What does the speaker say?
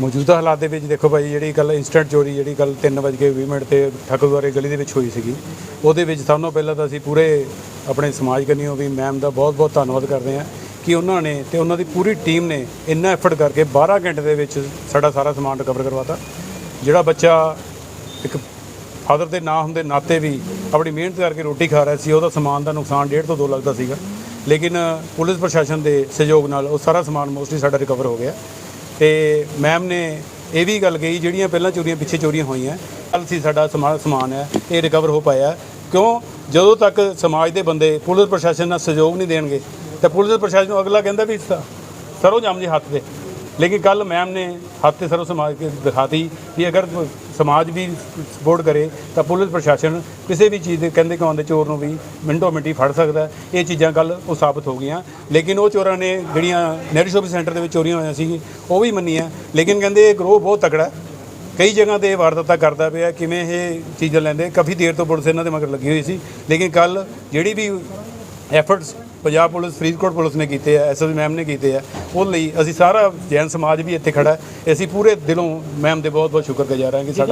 ਮੌਜੂਦਾ ਹਾਲਾਤ ਦੇ ਵਿੱਚ ਦੇਖੋ ਭਾਈ, ਜਿਹੜੀ ਕੱਲ ਇਨਸਟੈਂਟ ਚੋਰੀ, ਜਿਹੜੀ ਕੱਲ 3:20 ਮਿੰਟ ਤੇ ਠੱਕੂਵਾਰੇ ਗਲੀ ਦੇ ਵਿੱਚ ਹੋਈ ਸੀਗੀ, ਉਹਦੇ ਵਿੱਚ ਸਭ ਤੋਂ ਪਹਿਲਾਂ ਤਾਂ ਅਸੀਂ ਪੂਰੇ ਆਪਣੇ ਸਮਾਜ ਕੰਨਿਓ ਵੀ ਮੈਮ ਦਾ ਬਹੁਤ-ਬਹੁਤ ਧੰਨਵਾਦ ਕਰਦੇ ਹਾਂ ਕਿ ਉਹਨਾਂ ਨੇ ਤੇ ਉਹਨਾਂ ਦੀ ਪੂਰੀ ਟੀਮ ਨੇ ਇੰਨਾ ਐਫਰਟ ਕਰਕੇ 12 ਘੰਟੇ ਦੇ ਵਿੱਚ ਸਾਡਾ ਸਾਰਾ ਸਮਾਨ ਰਿਕਵਰ ਕਰਵਾਤਾ। ਜਿਹੜਾ ਬੱਚਾ ਇੱਕ ਫਾਦਰ ਦੇ ਨਾਂ ਹੁੰਦੇ ਨਾਤੇ ਵੀ ਆਪਣੀ ਮਿਹਨਤ ਕਰਕੇ ਰੋਟੀ ਖਾ ਰਿਹਾ ਸੀ, ਉਹਦਾ ਸਮਾਨ ਦਾ ਨੁਕਸਾਨ 1.5 ਤੋਂ 2 ਲੱਖ ਦਾ ਸੀਗਾ। ਲੇਕਿਨ ਪੁਲਿਸ ਪ੍ਰਸ਼ਾਸਨ ਦੇ ਸਹਿਯੋਗ ਨਾਲ ਉਹ ਸਾਰਾ ਸਮਾਨ ਮੋਸਟਲੀ ਸਾਡਾ ਰਿਕਵਰ ਹੋ ਗਿਆ। ਤੇ ਮੈਮ ਨੇ ਇਹ ਵੀ ਗੱਲ ਕਹੀ, ਜਿਹੜੀਆਂ ਪਹਿਲਾਂ ਚੋਰੀਆਂ, ਪਿੱਛੇ ਚੋਰੀਆਂ ਹੋਈਆਂ ਕੱਲ ਸੀ ਸਾਡਾ ਸਮਾ- ਸਮਾਨ ਹੈ, ਇਹ ਰਿਕਵਰ ਹੋ ਪਾਇਆ ਕਿਉਂ? ਜਦੋਂ ਤੱਕ ਸਮਾਜ ਦੇ ਬੰਦੇ ਪੁਲਿਸ ਪ੍ਰਸ਼ਾਸਨ ਨਾਲ ਸਹਿਯੋਗ ਨਹੀਂ ਦੇਣਗੇ, ਤਾਂ ਪੁਲਿਸ ਪ੍ਰਸ਼ਾਸਨ ਨੂੰ ਅਗਲਾ ਕਹਿੰਦਾ ਵੀ ਸ- ਸਰੋਂ ਜਾਮ ਜੀ ਹੱਥ ਦੇ। ਲੇਕਿਨ ਕੱਲ ਮੈਮ ਨੇ ਹੱਥ ਤੇ ਸਰੋਂ ਸਮਾਜ ਕੇ ਦਿਖਾਤੀ ਕਿ ਅਗਰ ਸਮਾਜ ਵੀ ਸਪੋਰਟ ਕਰੇ ਤਾਂ ਪੁਲਿਸ ਪ੍ਰਸ਼ਾਸਨ ਕਿਸੇ ਵੀ ਚੀਜ਼ ਦੇ ਕਹਿੰਦੇ ਕਹਾਉਂਦੇ ਚੋਰ ਨੂੰ ਵੀ ਮਿੰਟੋ ਮਿੰਟੀ ਫੜ ਸਕਦਾ ਇਹ ਚੀਜ਼ਾਂ ਕੱਲ ਉਹ ਸਾਬਤ ਹੋ ਗਈਆਂ। ਲੇਕਿਨ ਉਹ ਚੋਰਾਂ ਨੇ ਜਿਹੜੀਆਂ ਨੈਰੀ ਸ਼ੋਪਿੰਗ ਸੈਂਟਰ ਦੇ ਵਿੱਚ ਚੋਰੀਆਂ ਹੋਈਆਂ ਸੀ ਉਹ ਵੀ ਮੰਨੀਆਂ। ਲੇਕਿਨ ਕਹਿੰਦੇ ਇਹ ਗਰੋਹ ਬਹੁਤ ਤਕੜਾ ਕਈ ਜਗ੍ਹਾ ਤੇ ਇਹ ਵਾਰਦਾਤਾਂ ਕਰਦਾ ਪਿਆ ਕਿਵੇਂ ਇਹ ਚੀਜ਼ਾਂ ਲੈਂਦੇ? ਕਾਫੀ ਦੇਰ ਤੋਂ ਪੁਲਿਸ ਇਹਨਾਂ ਦੇ ਮਗਰ ਲੱਗੀ ਹੋਈ ਸੀ। ਲੇਕਿਨ ਕੱਲ ਜਿਹੜੀ ਵੀ efforts Punjab police, Faridkot police ਨੇ ਕੀਤੇ ਆ ਐਸਐਸ ਮੈਮ ਨੇ ਕੀਤੇ ਆ। ਉਹ ਲਈ ਅਸੀਂ ਸਾਰਾ ਜੈਨ ਸਮਾਜ ਵੀ ਇੱਥੇ ਖੜਾ ਹੈ। ਅਸੀਂ ਪੂਰੇ ਦਿਲੋਂ ਮੈਮ ਦੇ ਬਹੁਤ ਬਹੁਤ ਸ਼ੁਕਰਗੁਜ਼ਾਰ ਹਾਂ ਕਿ ਸਾਡਾ